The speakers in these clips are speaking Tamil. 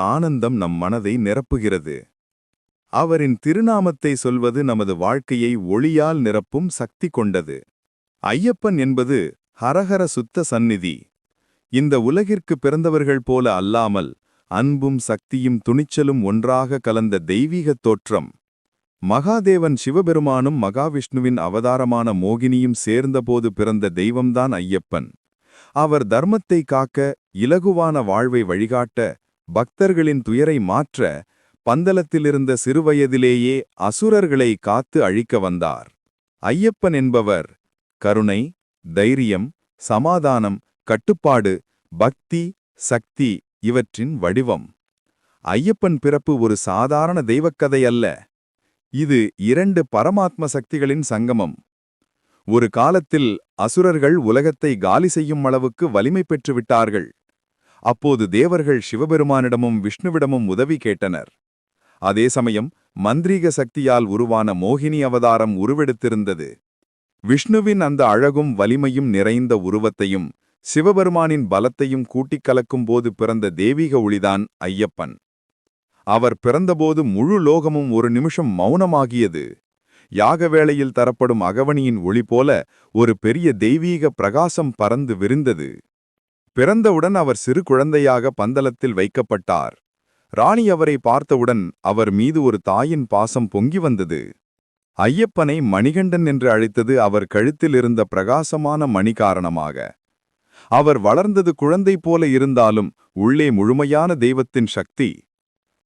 ஆனந்தம் நம் மனதை நிரப்புகிறது. அவரின் திருநாமத்தை சொல்வது நமது வாழ்க்கையை ஒளியால் நிரப்பும் சக்தி கொண்டது. ஐயப்பன் என்பது ஹரஹர சுத்த சந்நிதி. இந்த உலகிற்கு பிறந்தவர்கள் போல அல்லாமல் அன்பும் சக்தியும் துணிச்சலும் ஒன்றாக கலந்த தெய்வீகத் தோற்றம். மகாதேவன் சிவபெருமானும் மகாவிஷ்ணுவின் அவதாரமான மோகினியும் சேர்ந்தபோது பிறந்த தெய்வம்தான் ஐயப்பன். அவர் தர்மத்தை காக்க இலகுவான வாழ்வை வழிகாட்ட பக்தர்களின் துயரை மாற்ற பந்தலத்திலிருந்த சிறுவயதிலேயே அசுரர்களை காத்து அழிக்க வந்தார். ஐயப்பன் என்பவர் கருணை தைரியம் சமாதானம் கட்டுப்பாடு பக்தி சக்தி இவற்றின் வடிவம். ஐயப்பன் பிறப்பு ஒரு சாதாரண தெய்வக்கதை அல்ல. இது இரண்டு பரமாத்ம சக்திகளின் சங்கமம். ஒரு காலத்தில் அசுரர்கள் உலகத்தை காலி செய்யும் அளவுக்கு வலிமை பெற்றுவிட்டார்கள். அப்போது தேவர்கள் சிவபெருமானிடமும் விஷ்ணுவிடமும் உதவி கேட்டனர். அதே சமயம் மந்திரீக சக்தியால் உருவான மோகினி அவதாரம் உருவெடுத்திருந்தது. விஷ்ணுவின் அந்த அழகும் வலிமையும் நிறைந்த உருவத்தையும் சிவபெருமானின் பலத்தையும் கூட்டிக் கலக்கும்போது பிறந்த தெய்வீக ஒளிதான் ஐயப்பன். அவர் பிறந்தபோது முழு லோகமும் ஒரு நிமிஷம் மௌனமாகியது. யாக வேளையில் தரப்படும் அகவணியின் ஒளி போல ஒரு பெரிய தெய்வீக பிரகாசம் பறந்து விரிந்தது. பிறந்தவுடன் அவர் சிறு குழந்தையாக பந்தலத்தில் வைக்கப்பட்டார். ராணி அவரை பார்த்தவுடன் அவர் மீது ஒரு தாயின் பாசம் பொங்கி வந்தது. ஐயப்பனை மணிகண்டன் என்று அழைத்தது அவர் கழுத்தில் இருந்த பிரகாசமான மணி காரணமாக. அவர் வளர்ந்தது குழந்தை போல இருந்தாலும் உள்ளே முழுமையான தெய்வத்தின் சக்தி.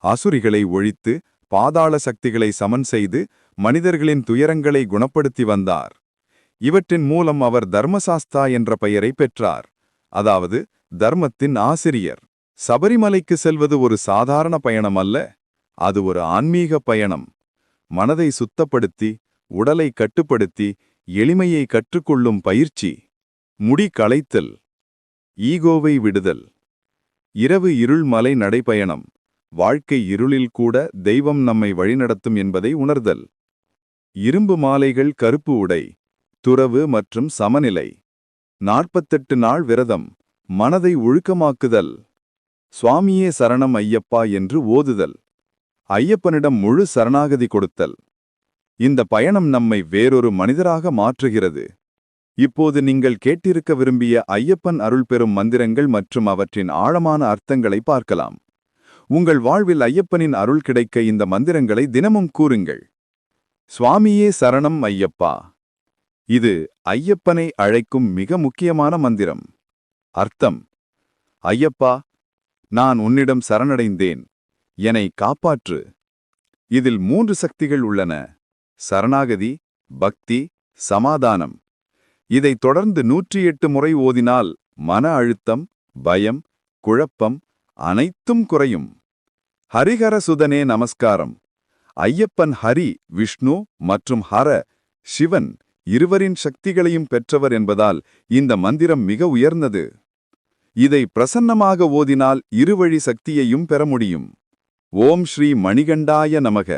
அசுரிகளை ஒழித்து பாதாள சக்திகளை சமன் செய்து மனிதர்களின் துயரங்களை குணப்படுத்தி வந்தார். இவற்றின் மூலம் அவர் தர்மசாஸ்தா என்ற பெயரை பெற்றார். அதாவது தர்மத்தின் ஆசிரியர். சபரிமலைக்கு செல்வது ஒரு சாதாரண பயணம் அல்ல அது ஒரு ஆன்மீக பயணம். மனதை சுத்தப்படுத்தி உடலை கட்டுப்படுத்தி எளிமையை கற்றுக்கொள்ளும் பயிற்சி. முடி களைத்தல். ஈகோவை விடுதல். இரவு இருள் மலை நடைபயணம். வாழ்க்கை இருளில் கூட தெய்வம் நம்மை வழிநடத்தும் என்பதை உணர்தல். இரும்பு மாலைகள் கருப்பு உடை. துறவு மற்றும் சமநிலை. நாற்பத்தெட்டு நாள் விரதம் மனதை ஒழுக்கமாக்குதல். சுவாமியே சரணம் ஐயப்பா என்று ஓதுதல். ஐயப்பனிடம் முழு சரணாகதி கொடுத்தல். இந்த பயணம் நம்மை வேறொரு மனிதராக மாற்றுகிறது. இப்போது நீங்கள் கேட்டிருக்க விரும்பிய ஐயப்பன் அருள் பெறும் மந்திரங்கள் மற்றும் அவற்றின் ஆழமான அர்த்தங்களை பார்க்கலாம். உங்கள் வாழ்வில் ஐயப்பனின் அருள் கிடைக்க இந்த மந்திரங்களை தினமும் கூறுங்கள். சுவாமியே சரணம் ஐயப்பா. இது ஐயப்பனை அழைக்கும் மிக முக்கியமான மந்திரம். அர்த்தம். ஐயப்பா நான் உன்னிடம் சரணடைந்தேன். என்னை காப்பாற்று. இதில் மூன்று சக்திகள் உள்ளன. சரணாகதி பக்தி சமாதானம். இதைத் தொடர்ந்து நூற்றி எட்டு முறை ஓதினால் மன அழுத்தம் பயம் குழப்பம் அனைத்தும் குறையும். ஹரிஹர சுதனே நமஸ்காரம். ஐயப்பன் ஹரி விஷ்ணு மற்றும் ஹர சிவன் இருவரின் சக்திகளையும் பெற்றவர் என்பதால் இந்த மந்திரம் மிக உயர்ந்தது. இதை பிரசன்னமாக ஓதினால் இருவழி சக்தியையும் பெற முடியும். ஓம் ஸ்ரீ மணிகண்டாய நமக.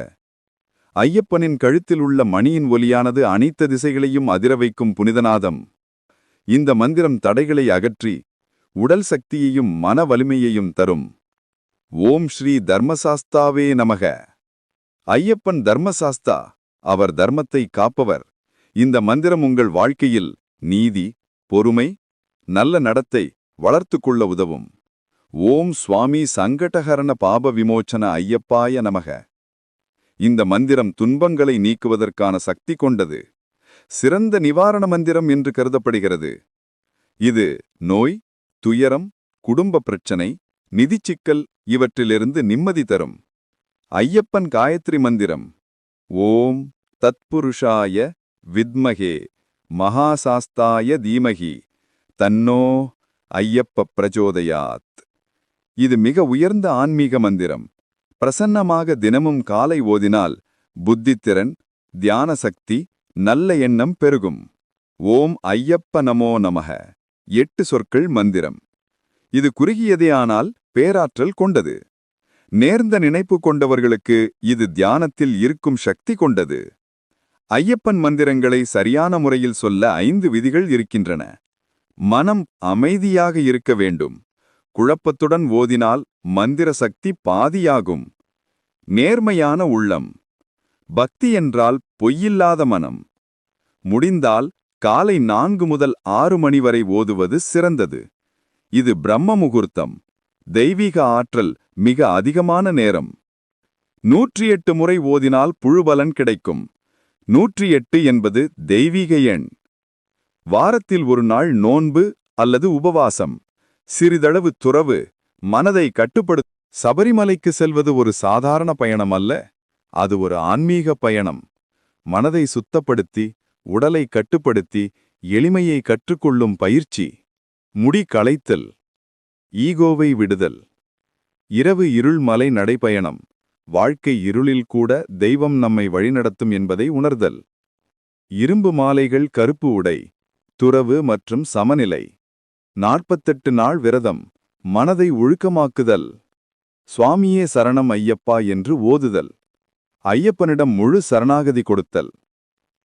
ஐயப்பனின் கழுத்தில் உள்ள மணியின் ஒலியானது அனைத்து திசைகளையும் அதிர வைக்கும் புனிதநாதம். இந்த மந்திரம் தடைகளை அகற்றி உடல் சக்தியையும் மன வலிமையையும் தரும். ஓம் ஸ்ரீ தர்மசாஸ்தாவே நமக. ஐயப்பன் தர்மசாஸ்தா அவர் தர்மத்தை காப்பவர். இந்த மந்திரம் உங்கள் வாழ்க்கையில் நீதி பொறுமை நல்ல நடத்தை வளர்த்து கொள்ள உதவும். ஓம் சுவாமி சங்கடகரண பாப விமோச்சன ஐயப்பாய நமக. இந்த மந்திரம் துன்பங்களை நீக்குவதற்கான சக்தி கொண்டது. சிறந்த நிவாரண மந்திரம் என்று கருதப்படுகிறது. இது நோய் துயரம் குடும்ப பிரச்சனை நிதிச்சிக்கல் இவற்றிலிருந்து நிம்மதி தரும். ஐயப்பன் காயத்ரி மந்திரம். ஓம் தத்புருஷாய வித்மகே மகாசாஸ்தாய தீமகி தன்னோ ஐயப்ப பிரச்சோதயாத். இது மிக உயர்ந்த ஆன்மீக மந்திரம். பிரசன்னமாக தினமும் காலை ஓதினால் புத்தித்திறன் தியான சக்தி நல்ல எண்ணம் பெருகும். ஓம் ஐயப்ப நமோ நமக எட்டு சொற்கள் மந்திரம். இது குறுகியதே ஆனால் பேராற்றல் கொண்டது. நேர்ந்த நினைப்பு கொண்டவர்களுக்கு இது தியானத்தில் இருக்கும் சக்தி கொண்டது. ஐயப்பன் மந்திரங்களை சரியான முறையில் சொல்ல ஐந்து விதிகள் இருக்கின்றன. மனம் அமைதியாக இருக்க வேண்டும். குழப்பத்துடன் ஓதினால் மந்திர சக்தி பாதியாகும். நேர்மையான உள்ளம். பக்தி என்றால் பொய்யில்லாத மனம். முடிந்தால் காலை நான்கு முதல் ஆறு மணி வரை ஓதுவது சிறந்தது. இது பிரம்ம முகூர்த்தம். தெய்வீக ஆற்றல் மிக அதிகமான நேரம். நூற்றி எட்டு முறை ஓதினால் புழுபலன் கிடைக்கும். நூற்றி எட்டு என்பது தெய்வீக எண். வாரத்தில் ஒரு நாள் நோன்பு அல்லது உபவாசம். சிறிதளவு துறவு மனதை கட்டுப்படு சபரிமலைக்கு செல்வது ஒரு சாதாரண பயணம் அல்ல அது ஒரு ஆன்மீக பயணம். மனதை சுத்தப்படுத்தி உடலை கட்டுப்படுத்தி எளிமையை கற்றுக்கொள்ளும் பயிற்சி. முடி களைத்தல். ஈகோவை விடுதல். இரவு இருள் மலை நடைபயணம். வாழ்க்கை இருளில் கூட தெய்வம் நம்மை வழிநடத்தும் என்பதை உணர்தல். இரும்பு மாலைகள் கருப்பு உடை துறவு மற்றும் சமநிலை. நாற்பத்தெட்டு நாள் விரதம் மனதை ஒழுக்கமாக்குதல். சுவாமியே சரணம் ஐயப்பா என்று ஓதுதல். ஐயப்பனிடம் முழு சரணாகதி கொடுத்தல்.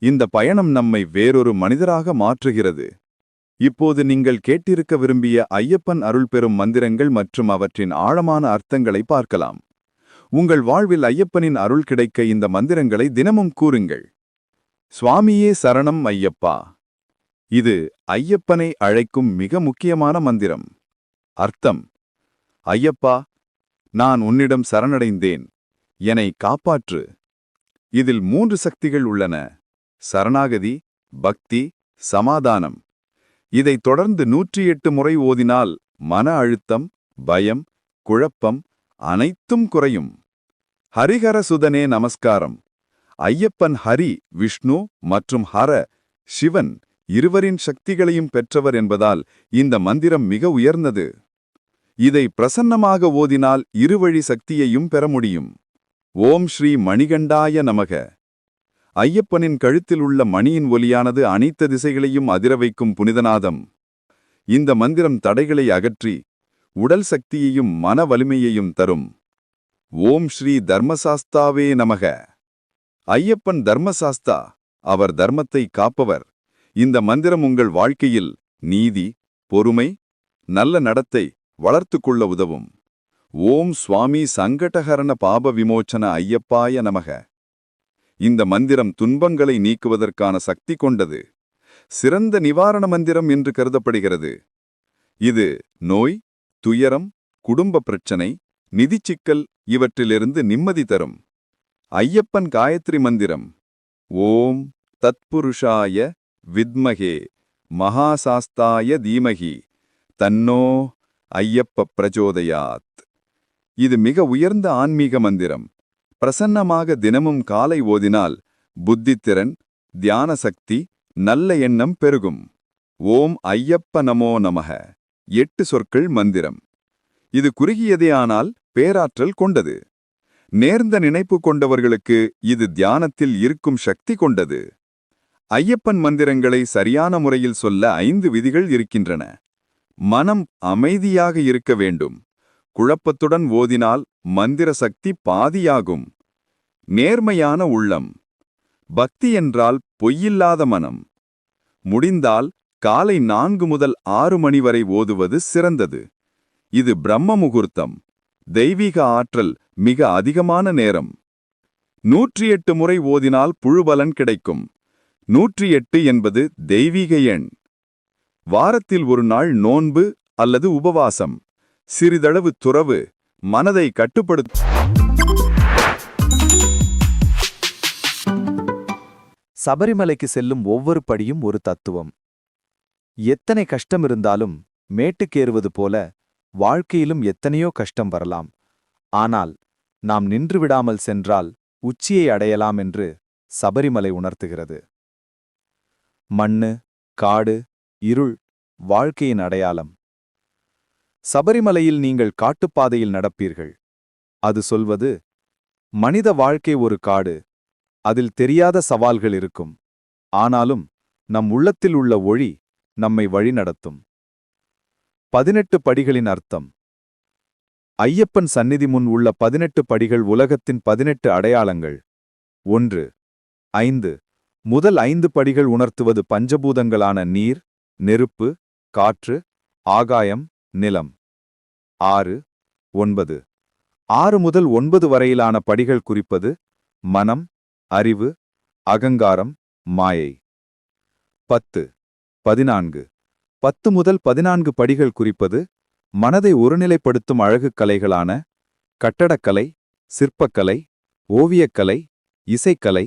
இந்த பயணம் நம்மை வேறொரு மனிதராக மாற்றுகிறது. இப்போது நீங்கள் கேட்டிருக்க விரும்பிய ஐயப்பன் அருள் பெறும் மந்திரங்கள் மற்றும் அவற்றின் ஆழமான அர்த்தங்களை பார்க்கலாம். உங்கள் வாழ்வில் ஐயப்பனின் அருள் கிடைக்க இந்த மந்திரங்களை தினமும் கூறுங்கள். சுவாமியே சரணம் ஐயப்பா. இது ஐயப்பனை அழைக்கும் மிக முக்கியமான மந்திரம். அர்த்தம். ஐயப்பா நான் உன்னிடம் சரணடைந்தேன். என்னை காப்பாற்று. இதில் மூன்று சக்திகள் உள்ளன. சரணாகதி பக்தி சமாதானம். இதைத் தொடர்ந்து நூற்றி எட்டு முறை ஓதினால் மன அழுத்தம் பயம் குழப்பம் அனைத்தும் குறையும். ஹரிஹர சுதனே நமஸ்காரம். ஐயப்பன் ஹரி விஷ்ணு மற்றும் ஹர சிவன் இருவரின் சக்திகளையும் பெற்றவர் என்பதால் இந்த மந்திரம் மிக உயர்ந்தது. இதை பிரசன்னமாக ஓதினால் இருவழி சக்தியையும் பெற முடியும். ஓம் ஸ்ரீ மணிகண்டாய நமக. ஐயப்பனின் கழுத்தில் உள்ள மணியின் ஒலியானது அனைத்து திசைகளையும் அதிர வைக்கும் புனிதநாதம். இந்த மந்திரம் தடைகளை அகற்றி உடல் சக்தியையும் மன வலிமையையும் தரும். ஓம் ஸ்ரீ தர்மசாஸ்தாவே நமக. ஐயப்பன் தர்மசாஸ்தா அவர் தர்மத்தை காப்பவர். இந்த மந்திரம் உங்கள் வாழ்க்கையில் நீதி பொறுமை நல்ல நடத்தை வளர்த்து கொள்ள உதவும். ஓம் சுவாமி சங்கடகரண பாப விமோச்சன ஐயப்பாய நமக. இந்த மந்திரம் துன்பங்களை நீக்குவதற்கான சக்தி கொண்டது. சிறந்த நிவாரண மந்திரம் என்று கருதப்படுகிறது. இது நோய் துயரம் குடும்ப பிரச்சனை நிதிச்சிக்கல் இவற்றிலிருந்து நிம்மதி தரும். ஐயப்பன் காயத்ரி மந்திரம். ஓம் தத்புருஷாய வித்மகே மகாசாஸ்தாய தீமகி தன்னோ ஐயப்ப பிரச்சோதயாத் இது மிக உயர்ந்த ஆன்மீக மந்திரம். பிரசன்னமாக தினமும் காலை ஓதினால் புத்தித்திறன் தியான சக்தி நல்ல எண்ணம் பெருகும். ஓம் ஐயப்ப நமோ நமக. எட்டு சொற்கள் மந்திரம். இது குறுகியதே ஆனால் பேராற்றல் கொண்டது. நேர்ந்த நினைப்பு கொண்டவர்களுக்கு இது தியானத்தில் இருக்கும் சக்தி கொண்டது. ஐயப்பன் மந்திரங்களை சரியான முறையில் சொல்ல ஐந்து விதிகள் இருக்கின்றன. மனம் அமைதியாக இருக்க வேண்டும். குழப்பத்துடன் ஓதினால் மந்திர சக்தி பாதியாகும். நேர்மையான உள்ளம். பக்தி என்றால் பொய்யில்லாத மனம். முடிந்தால் காலை நான்கு முதல் ஆறு மணி வரை ஓதுவது சிறந்தது. இது பிரம்ம முகூர்த்தம். தெய்வீக ஆற்றல் மிக அதிகமான நேரம். நூற்றி எட்டு முறை ஓதினால் புழுபலன் கிடைக்கும். நூற்றி எட்டு என்பது தெய்வீக எண். வாரத்தில் ஒரு நாள் நோன்பு அல்லது உபவாசம். சிறிதளவு துறவு மனதை கட்டுப்படுத்த சபரிமலைக்கு செல்லும் ஒவ்வொரு படியும் ஒரு தத்துவம். எத்தனை கஷ்டம் இருந்தாலும் மேட்டுக்கேறுவது போல வாழ்க்கையிலும் எத்தனையோ கஷ்டம் வரலாம். ஆனால் நாம் நின்று விடாமல் சென்றால் உச்சியை அடையலாம் என்று சபரிமலை உணர்த்துகிறது. மண்ணு காடு இருள் வாழ்க்கையின் அடையாளம். சபரிமலையில் நீங்கள் காட்டுப்பாதையில் நடப்பீர்கள். அது சொல்வது மனித வாழ்க்கை ஒரு காடு அதில் தெரியாத சவால்கள் இருக்கும். ஆனாலும் நம் உள்ளத்தில் உள்ள ஒளி நம்மை வழிநடத்தும். பதினெட்டு படிகளின் அர்த்தம். ஐயப்பன் சந்நிதி முன் உள்ள பதினெட்டு படிகள் உலகத்தின் பதினெட்டு அடையாளங்கள். ஒன்று. ஐந்து. முதல் ஐந்து படிகள் உணர்த்துவது பஞ்சபூதங்களான நீர் நெருப்பு காற்று ஆகாயம் நிலம். ஆறு. ஒன்பது. ஆறு முதல் ஒன்பது வரையிலான படிகள் குறிப்பது மனம் அறிவு அகங்காரம் மாயை. பத்து. பதினான்கு. பத்து முதல் பதினான்கு படிகள் குறிப்பது மனதை ஒருநிலைப்படுத்தும் அழகுக் கலைகளான கட்டடக்கலை சிற்பக்கலை ஓவியக்கலை இசைக்கலை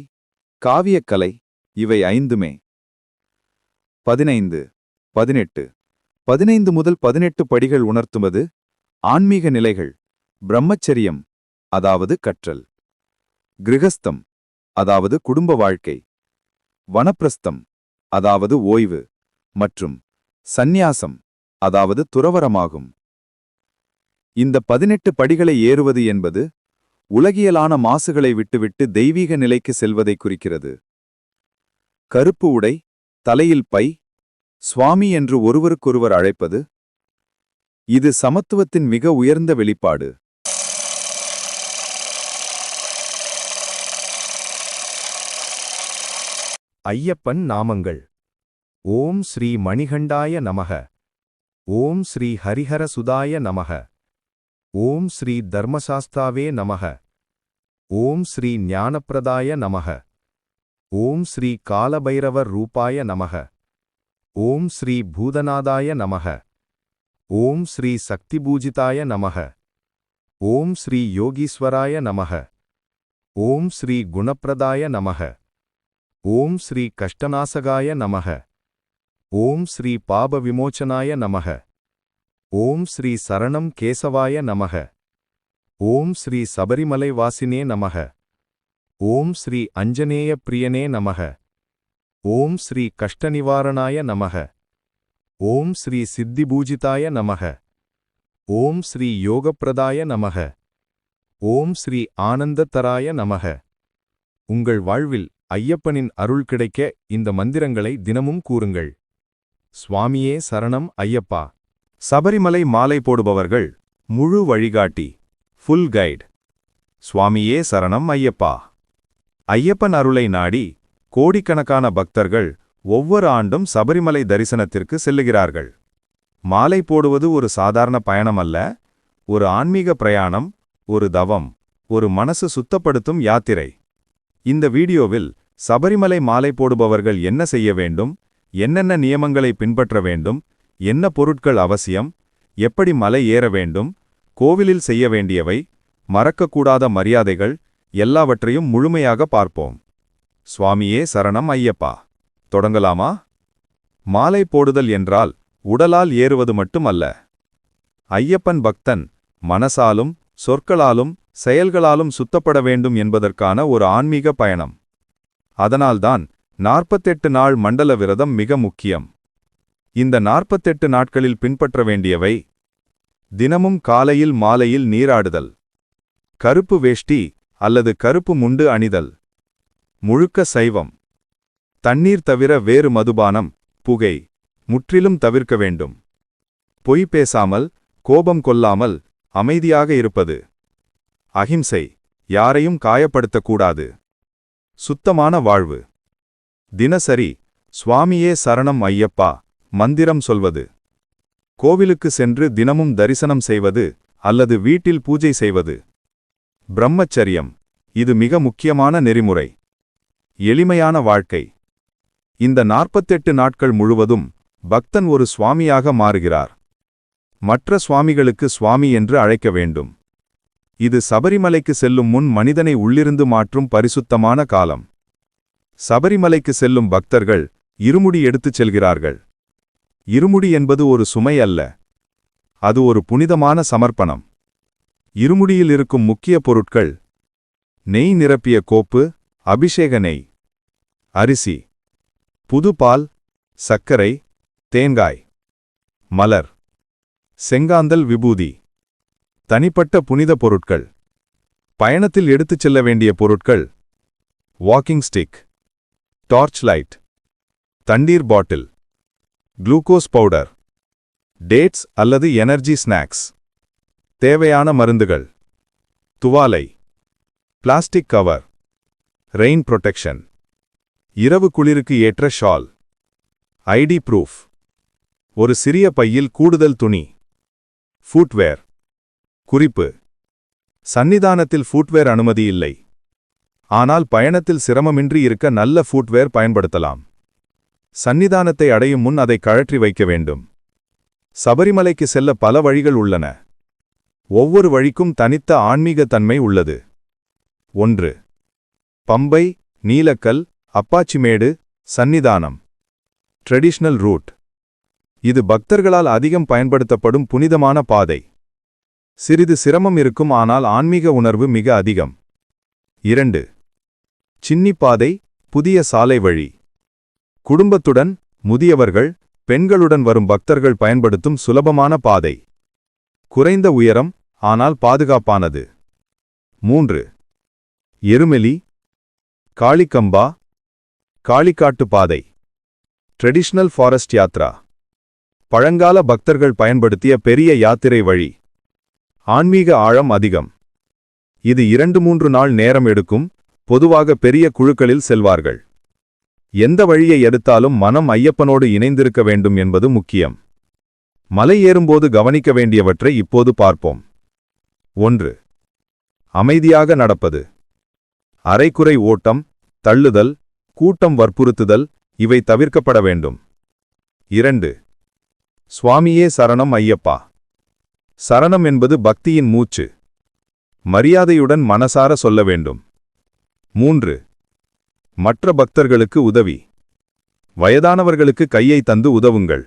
காவியக்கலை இவை ஐந்துமே. பதினைந்து பதினெட்டு. பதினைந்து முதல் பதினெட்டு படிகள் உணர்த்துவது ஆன்மீக நிலைகள் பிரம்மச்சரியம் அதாவது கற்றல். கிரகஸ்தம் அதாவது குடும்ப வாழ்க்கை. வனப்பிரஸ்தம் அதாவது ஓய்வு மற்றும் சந்நியாசம் அதாவது துறவரமாகும். இந்த பதினெட்டு படிகளை ஏறுவது என்பது உலகியலான மாசுகளை விட்டுவிட்டு தெய்வீக நிலைக்கு செல்வதை குறிக்கிறது. கருப்பு உடை தலையில் பை சுவாமி என்று ஒருவருக்கொருவர் அழைப்பது இது சமத்துவத்தின் மிக உயர்ந்த வெளிப்பாடு. ஐயப்பன் நாமங்கள் ஓம் ஸ்ரீ மணிகண்டாய நமக ஓம் ஸ்ரீ ஹரிஹர சுதாய நமக ஓம் ஸ்ரீ தர்மசாஸ்தாவே நமக ஓம் ஸ்ரீ ஞானப்பிரதாய நமக ஓம் ஸ்ரீ காலபைரவர் ரூபாய நமக ஓம் ஸ்ரீ பூதநாதாய நமக ஓம் ஸ்ரீ சக்திபூஜிதாய நமக ஓம் ஸ்ரீ யோகீஸ்வராய நமக ஓம் ஸ்ரீ குணப்பிரதாய நமக ஓம் ஸ்ரீ கஷ்டநாசகாய நமக ஓம் ஸ்ரீ பாப விமோச்சனாய நமக. ஓம் ஸ்ரீ சரணம் கேசவாய நமக. ஓம் ஸ்ரீ சபரிமலை வாசினே நமக. ஓம் ஸ்ரீ அஞ்சனேய பிரியனே நமக. ஓம் ஸ்ரீ கஷ்டநிவாரணாய நமக. ஓம் ஸ்ரீ சித்திபூஜிதாய நமக. ஓம் ஸ்ரீ யோகப்பிரதாய நமக. ஓம் ஸ்ரீ ஆனந்தத்தராய நமக. உங்கள் வாழ்வில் ஐயப்பனின் அருள் கிடைக்க இந்த மந்திரங்களை தினமும் கூறுங்கள். சுவாமியே சரணம் ஐயப்பா. சபரிமலை மாலை போடுபவர்கள் முழு வழிகாட்டி ஃபுல் கைட் சுவாமியே சரணம் ஐயப்பா. ஐயப்பன் அருளை நாடி கோடிக்கணக்கான பக்தர்கள் ஒவ்வொரு ஆண்டும் சபரிமலை தரிசனத்திற்கு செல்லுகிறார்கள். மாலை போடுவது ஒரு சாதாரண பயணம் அல்ல ஒரு ஆன்மீக பிரயாணம் ஒரு தவம் ஒரு மனசு சுத்தப்படுத்தும் யாத்திரை. இந்த வீடியோவில் சபரிமலை மாலை போடுபவர்கள் என்ன செய்ய வேண்டும் என்னென்ன நியமங்களை பின்பற்ற வேண்டும் என்ன பொருட்கள் அவசியம் எப்படி மலை ஏற வேண்டும் கோவிலில் செய்ய வேண்டியவை மறக்கக்கூடாத மரியாதைகள் எல்லாவற்றையும் முழுமையாக பார்ப்போம். சுவாமியே சரணம் ஐயப்பா. தொடங்கலாமா? மாலை போடுதல் என்றால் உடலால் ஏறுவது மட்டுமல்ல. ஐயப்பன் பக்தன் மனசாலும் சொற்களாலும் செயல்களாலும் சுத்தப்பட வேண்டும் என்பதற்கான ஒரு ஆன்மீக பயணம். அதனால்தான் நாற்பத்தெட்டு நாள் மண்டல விரதம் மிக முக்கியம். இந்த நாற்பத்தெட்டு நாட்களில் பின்பற்ற வேண்டியவை தினமும் காலையில் மாலையில் நீராடுதல் கருப்பு வேஷ்டி அல்லது கருப்பு முண்டு அணிதல் முழுக்க சைவம் தண்ணீர் தவிர வேறு மதுபானம் புகை முற்றிலும் தவிர்க்க வேண்டும். பொய் பேசாமல் கோபம் கொல்லாமல் அமைதியாக இருப்பது அகிம்சை யாரையும் காயப்படுத்தக்கூடாது. சுத்தமான வாழ்வு. தினசரி சுவாமியே சரணம் ஐயப்பா மந்திரம் சொல்வது. கோவிலுக்கு சென்று தினமும் தரிசனம் செய்வது அல்லது வீட்டில் பூஜை செய்வது. பிரம்மச்சரியம். இது மிக முக்கியமான நெறிமுறை. எளிமையான வாழ்க்கை. இந்த நாற்பத்தெட்டு நாட்கள் முழுவதும் பக்தன் ஒரு சுவாமியாக மாறுகிறார். மற்ற சுவாமிகளுக்கு சுவாமி என்று அழைக்க வேண்டும். இது சபரிமலைக்கு செல்லும் முன் மனிதனை உள்ளிருந்து மாற்றும் பரிசுத்தமான காலம். சபரிமலைக்கு செல்லும் பக்தர்கள் இருமுடி எடுத்துச் செல்கிறார்கள். இருமுடி என்பது ஒரு சுமை அல்ல. அது ஒரு புனிதமான சமர்ப்பணம். இருமுடியில் இருக்கும் முக்கிய பொருட்கள் நெய் நிரப்பிய கோப்பு அபிஷேக நெய் அரிசி புது பால் சர்க்கரை தேங்காய் மலர் செங்காந்தல் விபூதி. தனிப்பட்ட புனித பொருட்கள். பயணத்தில் எடுத்துச் செல்ல வேண்டிய பொருட்கள். Walking stick. டார்ச் லைட் தண்ணீர் பாட்டில். குளுக்கோஸ் பவுடர் டேட்ஸ் அல்லது எனர்ஜி ஸ்நாக்ஸ் தேவையான மருந்துகள். துவாலை. பிளாஸ்டிக் கவர் ரெயின் புரொடெக்ஷன் இரவு குளிருக்கு ஏற்ற ஷால் ஐடி ப்ரூஃப் ஒரு சிறிய பையில் கூடுதல் துணி. ஃபூட்வேர் குறிப்பு. சன்னிதானத்தில் ஃபூட்வேர் அனுமதி இல்லை. ஆனால் பயணத்தில் சிரமமின்றி இருக்க நல்ல ஃபுட்வேர் பயன்படுத்தலாம். சன்னிதானத்தை அடையும் முன் அதை கழற்றி வைக்க வேண்டும். சபரிமலைக்கு செல்ல பல வழிகள் உள்ளன. ஒவ்வொரு வழிக்கும் தனித்த ஆன்மீக தன்மை உள்ளது. ஒன்று. பம்பை நீலக்கல் அப்பாச்சிமேடு சன்னிதானம். ட்ரெடிஷ்னல் ரூட் இது பக்தர்களால் அதிகம் பயன்படுத்தப்படும் புனிதமான பாதை. சிறிது சிரமம் இருக்கும் ஆனால் ஆன்மீக உணர்வு மிக அதிகம். இரண்டு. சின்னிப்பாதை புதிய சாலை வழி. குடும்பத்துடன் முதியவர்கள் பெண்களுடன் வரும் பக்தர்கள் பயன்படுத்தும் சுலபமான பாதை. குறைந்த உயரம் ஆனால் பாதுகாப்பானது. மூன்று. எருமெலி காளிகம்பா காளிக்காட்டு பாதை. Traditional forest yatra. பழங்கால பக்தர்கள் பயன்படுத்திய பெரிய யாத்திரை வழி. ஆன்மீக ஆழம் அதிகம். இது இரண்டு மூன்று நாள் நேரம் எடுக்கும் பொதுவாக பெரிய குழுக்களில் செல்வார்கள். எந்த வழியை எடுத்தாலும் மனம் ஐயப்பனோடு இணைந்திருக்க வேண்டும் என்பது முக்கியம். மலை ஏறும்போது கவனிக்க வேண்டியவற்றை இப்போது பார்ப்போம். ஒன்று. அமைதியாக நடப்பது. அரைக்குறை ஓட்டம் தள்ளுதல் கூட்டம் வற்புறுத்துதல் இவை தவிர்க்கப்பட வேண்டும். இரண்டு. சுவாமியே சரணம் ஐயப்பா. சரணம் என்பது பக்தியின் மூச்சு. மரியாதையுடன் மனசார சொல்ல வேண்டும். மூன்று. மற்ற பக்தர்களுக்கு உதவி. வயதானவர்களுக்கு கையை தந்து உதவுங்கள்.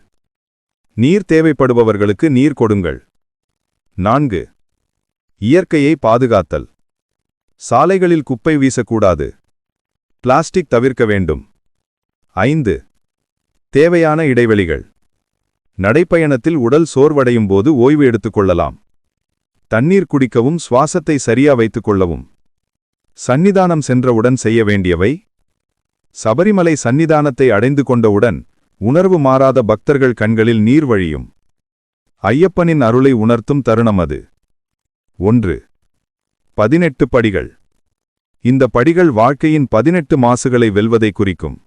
நீர் தேவைப்படுபவர்களுக்கு நீர் கொடுங்கள். நான்கு. இயற்கையை பாதுகாத்தல். சாலைகளில் குப்பை வீசக்கூடாது. பிளாஸ்டிக் தவிர்க்க வேண்டும். ஐந்து. தேவையான இடைவெளிகள். நடைப்பயணத்தில் உடல் சோர்வடையும் போது ஓய்வு எடுத்துக் கொள்ளலாம். தண்ணீர் குடிக்கவும் சுவாசத்தை சரியா வைத்துக் கொள்ளவும். சந்நிதானம் சென்றவுடன் செய்ய வேண்டியவை? சபரிமலை சந்நிதானத்தை அடைந்து கொண்டவுடன் உணர்வு மாறாத பக்தர்கள் கண்களில் நீர் வழியும். ஐயப்பனின் அருளை உணர்த்தும் தருணம் அது. ஒன்று. பதினெட்டு படிகள். இந்த படிகள் வாழ்க்கையின் பதினெட்டு மாசுகளை வெல்வதை குறிக்கும்.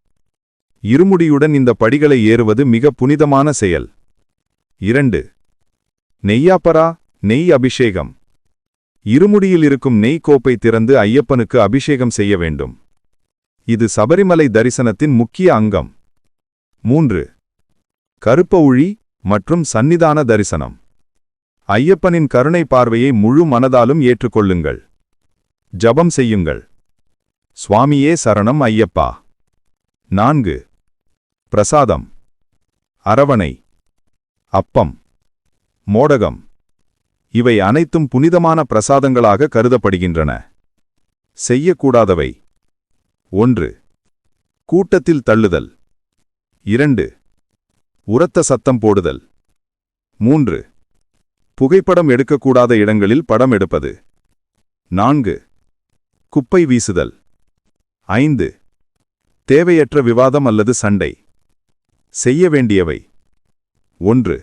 இருமுடியுடன் இந்த படிகளை ஏறுவது மிக புனிதமான செயல். இரண்டு. நெய்யாப்பரா நெய் அபிஷேகம். இருமுடியில் இருக்கும் நெய் கோப்பை திறந்து ஐயப்பனுக்கு அபிஷேகம் செய்ய வேண்டும். இது சபரிமலை தரிசனத்தின் முக்கிய அங்கம். மூன்று. கருப்ப உழி மற்றும் சந்நிதான தரிசனம். ஐயப்பனின் கருணை பார்வையை முழு மனதாலும் ஏற்றுக்கொள்ளுங்கள். ஜபம் செய்யுங்கள். சுவாமியே சரணம் ஐயப்பா. நான்கு. பிரசாதம். அரவணை. அப்பம். மோடகம். இவை அனைத்தும் புனிதமான பிரசாதங்களாக கருதப்படுகின்றன. செய்யக்கூடாதவை. ஒன்று. கூட்டத்தில் தள்ளுதல். இரண்டு. உரத்த சத்தம் போடுதல். மூன்று. புகைப்படம் எடுக்கக்கூடாத இடங்களில் படம் எடுப்பது. நான்கு. குப்பை வீசுதல். ஐந்து. தேவையற்ற விவாதம் அல்லது சண்டை. செய்ய வேண்டியவை. ஒன்று.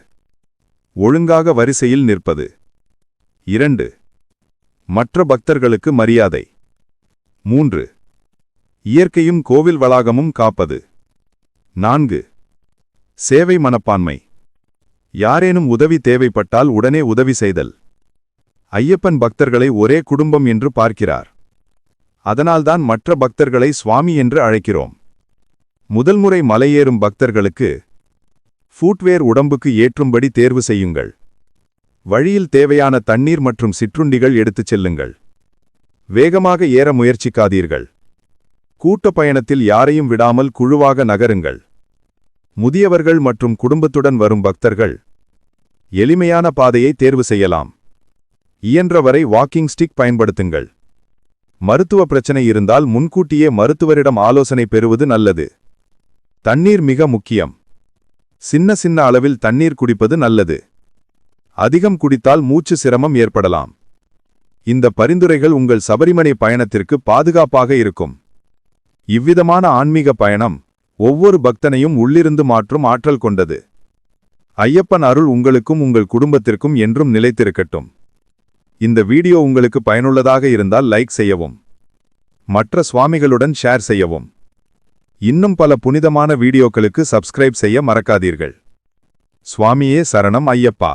ஒழுங்காக வரிசையில் நிற்பது. இரண்டு. மற்ற பக்தர்களுக்கு மரியாதை. மூன்று. இயற்கையும் கோவில் வளாகமும் காப்பது. நான்கு. சேவை மனப்பான்மை. யாரேனும் உதவி தேவைப்பட்டால் உடனே உதவி செய்தல். ஐயப்பன் பக்தர்களை ஒரே குடும்பம் என்று பார்க்கிறார். அதனால்தான் மற்ற பக்தர்களை சுவாமி என்று அழைக்கிறோம். முதல் முறை மலையேறும் பக்தர்களுக்கு ஃபூட்வேர் உடம்புக்கு ஏற்றும்படி தேர்வு செய்யுங்கள். வழியில் தேவையான தண்ணீர் மற்றும் சிற்றுண்டிகள் எடுத்துச் செல்லுங்கள். வேகமாக ஏற முயற்சிக்காதீர்கள். கூட்ட பயணத்தில் யாரையும் விடாமல் குழுவாக நகருங்கள். முதியவர்கள் மற்றும் குடும்பத்துடன் வரும் பக்தர்கள் எளிமையான பாதையை தேர்வு செய்யலாம். இயன்றவரை வாக்கிங் ஸ்டிக் பயன்படுத்துங்கள். மருத்துவ பிரச்சனை இருந்தால் முன்கூட்டியே மருத்துவரிடம் ஆலோசனை பெறுவது நல்லது. தண்ணீர் மிக முக்கியம். சின்ன சின்ன அளவில் தண்ணீர் குடிப்பது நல்லது. அதிகம் குடித்தால் மூச்சு சிரமம் ஏற்படலாம். இந்த பரிந்துரைகள் உங்கள் சபரிமலை பயணத்திற்கு பாதுகாப்பாக இருக்கும். இவ்விதமான ஆன்மீக பயணம் ஒவ்வொரு பக்தனையும் உள்ளிருந்து மாற்றும் ஆற்றல் கொண்டது. ஐயப்பன் அருள் உங்களுக்கும் உங்கள் குடும்பத்திற்கும் என்றும் நிலைத்திருக்கட்டும். இந்த வீடியோ உங்களுக்கு பயனுள்ளதாக இருந்தால் லைக் செய்யவும். மற்ற சுவாமிகளுடன் ஷேர் செய்யவும். இன்னும் பல புனிதமான வீடியோக்களுக்கு சப்ஸ்கிரைப் செய்ய மறக்காதீர்கள். சுவாமியே சரணம் ஐயப்பா.